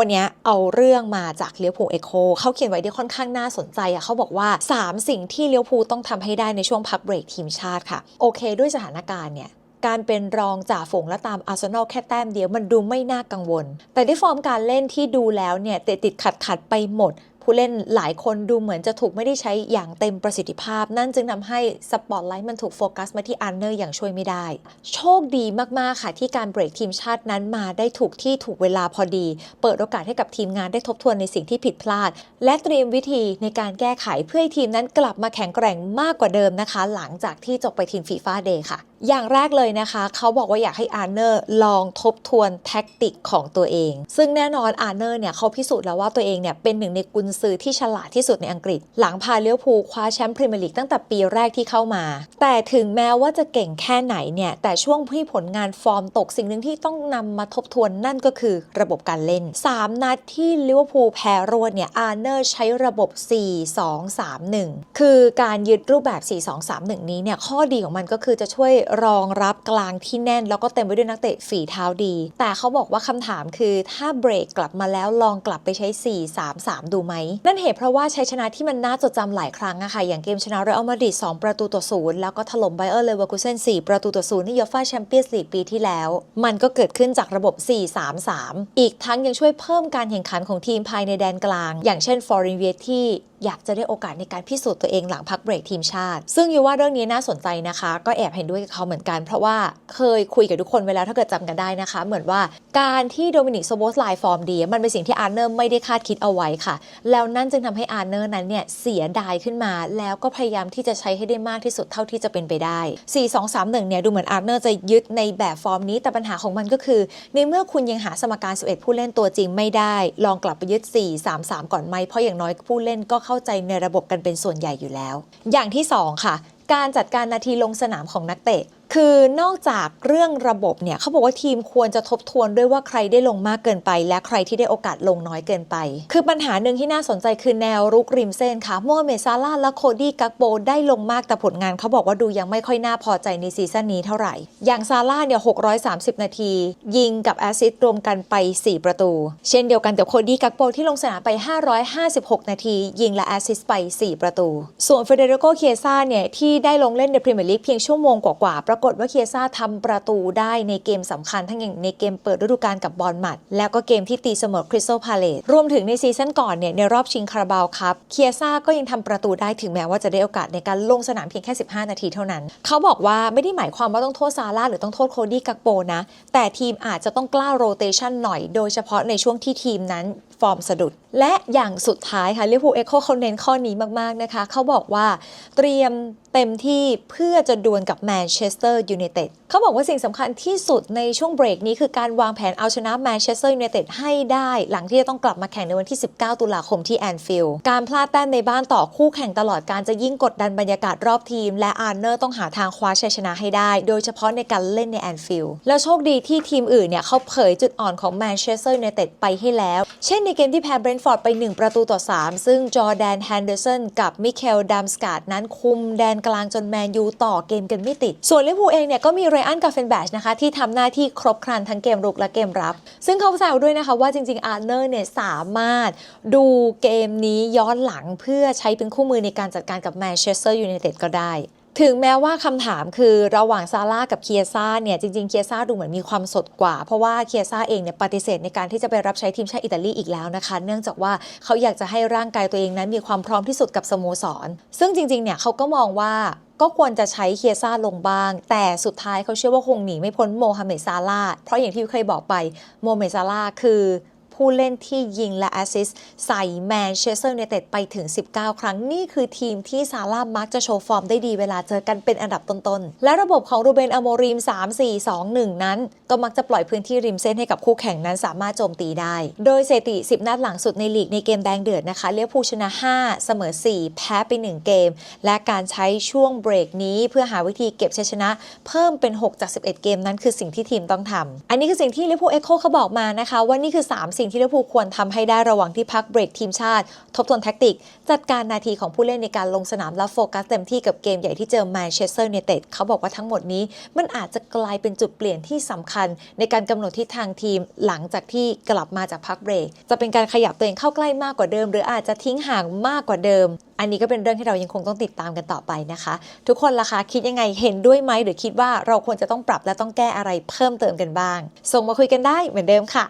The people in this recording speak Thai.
วันนี้เอาเรื่องมาจากเลี้ยวภูเอโคเขาเขียนไว้ได้ค่อนข้างน่าสนใจอะเขาบอกว่า 3 สิ่งที่เลี้ยวภูต้องทำให้ได้ในช่วงพักเบรกทีมชาติค่ะ โอเค ด้วยสถานการณ์เนี่ยการเป็นรองจ่าฝูงและตามอาร์เซนอลแค่แต้มเดียวมันดูไม่น่ากังวล แต่ด้วยฟอร์มการเล่นที่ดูแล้วเนี่ยติดติดขัดขัดไปหมด ผู้เล่นหลายคนดูเหมือนจะถูกไม่ได้ใช้อย่างเต็มประสิทธิภาพ นั่นจึงทำให้สปอตไลท์มันถูกโฟกัสมาที่อันเนอร์อย่างช่วยไม่ได้ โชคดีมาก ๆ ค่ะ ที่การเบรกทีมชาตินั้นมาได้ถูกที่ถูกเวลาพอดี เปิดโอกาสให้กับทีมงานได้ทบทวนในสิ่งที่ผิดพลาด และเตรียมวิธีในการแก้ไขเพื่อให้ทีมนั้นกลับมาแข็งแกร่งมากกว่าเดิมนะคะ หลังจากที่จบไปทีมฟีฟ่าเดย์ค่ะอย่างแรกเลยนะคะ เขาบอกว่าอยากให้อาร์เนอร์ลองทบทวนแท็กติกของตัวเอง ซึ่งแน่นอนอาร์เนอร์เนี่ยเขาพิสูจน์แล้วว่าตัวเองเนี่ยเป็นหนึ่งในกุนซือที่ฉลาดที่สุดในอังกฤษ หลังพาเลี้ยวภูคว้าแชมป์พรีเมียร์ลีกตั้งแต่ปีแรกที่เข้ามา แต่ถึงแม้ว่าจะเก่งแค่ไหนเนี่ย แต่ช่วงที่ผลงานฟอร์มตกสิ่งหนึ่งที่ต้องนำมาทบทวนนั่นก็คือระบบการเล่น 3 นัดที่ลิเวอร์พูลแพ้รวดเนี่ยอาร์เนอร์ใช้ระบบ 4-2-3-1 คือการยึดรูปแบบ 4-2-3-1 นี้เนี่ยข้อดีของมันก็คือจะช่วยรองรับกลางที่แน่น แล้วก็เต็มไปด้วยนักเตะฝีเท้าดี แต่เขาบอกว่าคำถามคือถ้าเบรกกลับมาแล้วลองกลับไปใช้ 4-3-3 ดูไหม นั่นเหตุเพราะว่าชัยชนะที่มันน่าจดจำหลายครั้งอะค่ะ อย่างเกมชนะเรอัลมาดริด2ประตูต่อศูนย์แล้วก็ถล่มไบเออร์เลเวอร์คูเซน4ประตูต่อศูนย์ในยูฟ่าแชมเปี้ยนส์ลีกปีที่แล้ว มันก็เกิดขึ้นจากระบบ 4-3-3 อีกทั้งยังช่วยเพิ่มการแข่งขันของทีมภายในแดนกลาง อย่างเช่นฟอร์รินเวียที่อยากจะได้โอกาสในการพิสูจน์ตัวเองหลังพักเบรกทีมชาติ ซึ่งยูว่าเรื่องนี้น่าสนใจนะคะ ก็แอบเห็นด้วยกับเขาเหมือนกัน เพราะว่าเคยคุยกับทุกคนไว้แล้วถ้าเกิดจำกันได้นะคะ เหมือนว่าการที่โดมินิกโซโบสไลฟอร์มดี มันเป็นสิ่งที่อาร์เนอร์ไม่ได้คาดคิดเอาไว้ค่ะ แล้วนั่นจึงทำให้อาร์เนอร์นั้นเนี่ยเสียดายขึ้นมา แล้วก็พยายามที่จะใช้ให้ได้มากที่สุดเท่าที่จะเป็นไปได้ 4-2-3-1เนี่ยดูเหมือนอาร์เนอร์จะยึดในแบบฟอร์มนี้แต่ปัญหาของมันก็คือ ในเมื่อคุณยังหาสมการ 11 ผู้เล่นตัวจริงไม่ได้ ลองกลับไปยึด 4-3-3 ก่อนไหมเพราะอย่างน้อยผู้เล่นก็เข้าใจในระบบกันเป็นส่วนใหญ่อยู่แล้ว อย่างที่ 2 ค่ะ การจัดการนาทีลงสนามของนักเตะคือนอกจากเรื่องระบบเนี่ยเขาบอกว่าทีมควรจะทบทวนด้วยว่าใครได้ลงมากเกินไป และใครที่ได้โอกาสลงน้อยเกินไป คือปัญหาหนึ่งที่น่าสนใจคือแนวรุกริมเส้นค่ะโมเมซาลาและโคดี้กักโบได้ลงมากแต่ผลงานเขาบอกว่าดูยังไม่ค่อยน่าพอใจในซีซั่นนี้เท่าไหร่ อย่างซาลาเนี่ย 630 นาที ยิงกับแอซิสต์รวมกันไป 4 ประตู เช่นเดียวกันกับโคดี้กักโบที่ลงสนามไป 556 นาที ยิงและแอซิสต์ไป 4 ประตู ส่วนเฟเดริโก เคียซ่าเนี่ยที่ได้ลงเล่นในพรีเมียร์ลีกเพียงชั่วโมงกว่าๆปรากฏว่าเคียซ่าทำประตูได้ในเกมสำคัญทั้งอย่างในเกมเปิดฤดูกาลกับบอลมัด แล้วก็เกมที่ตีเสมอคริสตัลพาเลตรวมถึงในซีซั่นก่อนเนี่ยในรอบชิงคาราบาวครับเคียซ่าก็ยังทำประตูได้ถึงแม้ว่าจะได้โอกาสในการลงสนามเพียงแค่ 15 นาทีเท่านั้น เขาบอกว่าไม่ได้หมายความว่าต้องโทษซาร่าหรือต้องโทษโคดี้กักโปนะแต่ทีมอาจจะต้องกล้าโรเตชันหน่อย โดยเฉพาะในช่วงที่ทีมนั้น ฟอร์มสะดุด และอย่างสุดท้ายค่ะลิเวอร์พูลเอ็กโคเขาเน้นข้อนี้มาก ๆ นะคะ เขาบอกว่าเตรียมเต็มที่เพื่อจะดวลกับแมนเชสเตอร์ยูไนเต็ดเขาบอกว่าสิ่งสำคัญที่สุดในช่วงเบรกนี้คือการวางแผนเอาชนะแมนเชสเตอร์ยูไนเต็ดให้ได้ หลังที่จะต้องกลับมาแข่งในวันที่ 19 ตุลาคมที่แอนฟิลด์การพลาดแต้มในบ้านต่อคู่แข่งตลอดการจะยิ่งกดดันบรรยากาศรอบทีม และอาร์เนอร์ต้องหาทางคว้าชัยชนะให้ได้ โดยเฉพาะในการเล่นในแอนฟิลด์แล้วโชคดีที่ทีมอื่นเนี่ยเขาเผยจุดอ่อนของแมนเชสเตอร์ยูไนเต็ดไปให้แล้ว เช่นในเกมที่แพ้เบรนท์ฟอร์ดไป 1 ประตูต่อ 3 ซึ่งจอแดนแฮนเดอร์สันกับมิเคลดัมสกาดนั้นคุมแดนกลางจนแมนยูต่อเกมกันไม่ติด ส่วนลิเวอร์พูลเองเนี่ยก็มีไรอันกาเฟนแบชนะคะที่ทำหน้าที่ครบครันทั้งเกมรุกและเกมรับ ซึ่งเขาแซวด้วยนะคะว่าจริง ๆ อาร์เนอร์เนี่ยสามารถดูเกมนี้ย้อนหลังเพื่อใช้เป็นคู่มือในการจัดการกับแมนเชสเตอร์ยูไนเต็ดก็ได้ ถึงแม้ว่าคำถามคือระหว่างซาร่ากับเคียซ่าเนี่ยจริงๆเคียซ่าดูเหมือนมีความสดกว่า เพราะว่าเคียซ่าเองเนี่ยปฏิเสธในการที่จะไปรับใช้ทีมชาติอิตาลีอีกแล้วนะคะ เนื่องจากว่าเขาอยากจะให้ร่างกายตัวเองนั้นมีความพร้อมที่สุดกับสโมสร ซึ่งจริงๆเนี่ยเขาก็มองว่าก็ควรจะใช้เคียซ่าลงบ้าง แต่สุดท้ายเขาเชื่อว่าคงหนีไม่พ้นโมฮัมเหม็ดซาลาเพราะอย่างที่เคยบอกไปโมฮัมเหม็ดซาลาคือ ผู้เล่นที่ยิงและแอสซิสใส่แมนเชสเตอร์ยูไนเต็ดไปถึง 19 ครั้ง นี่คือทีมที่ซาร่ามักจะโชว์ฟอร์มได้ดีเวลาเจอกันเป็นอันดับต้นๆ และระบบของรูเบนอโมริม3-4-2-1 นั้น ก็มักจะปล่อยพื้นที่ริมเส้นให้กับคู่แข่งนั้นสามารถโจมตีได้ โดยสถิติ 10 นัดหลังสุดในลีกในเกมแดงเดือดนะคะเลี้ยวภูลชนะ 5 เสมอ 4 แพ้ไป 1 เกม และการใช้ช่วงเบรกนี้เพื่อหาวิธีเก็บชัยชนะ เพิ่มเป็น 6 จาก 11 เกมนั้นคือสิ่งที่ทีมต้องทำอันนี้คือสิ่งที่ลิเวอร์พูลเอ็กโคเขาบอกมานะคะว่านี่คือ 3 สิ่งสิ่งที่ลิเวอร์พูลควรทำให้ได้ระหว่างที่พักเบรกทีมชาติ ทบทวนแท็กติก จัดการนาทีของผู้เล่นในการลงสนามและโฟกัสเต็มที่กับเกมใหญ่ที่เจอแมนเชสเตอร์ยูไนเต็ดเขาบอกว่าทั้งหมดนี้ มันอาจจะกลายเป็นจุดเปลี่ยนที่สำคัญ ในการกำหนดทิศทางทีมหลังจากที่กลับมาจากพักเบรก จะเป็นการขยับตัวเองเข้าใกล้มากกว่าเดิม หรืออาจจะทิ้งห่างมากกว่าเดิม อันนี้ก็เป็นเรื่องที่เรายังคงต้องติดตามกันต่อไปนะคะ ทุกคนล่ะคะคิดยังไงเห็นด้วยไหมหรือคิดว่าเราควรจะต้องปรับและต้องแก้อะไรเพิ่มเติมกันบ้าง ส่งมาคุยกันได้เหมือนเดิมค่ะ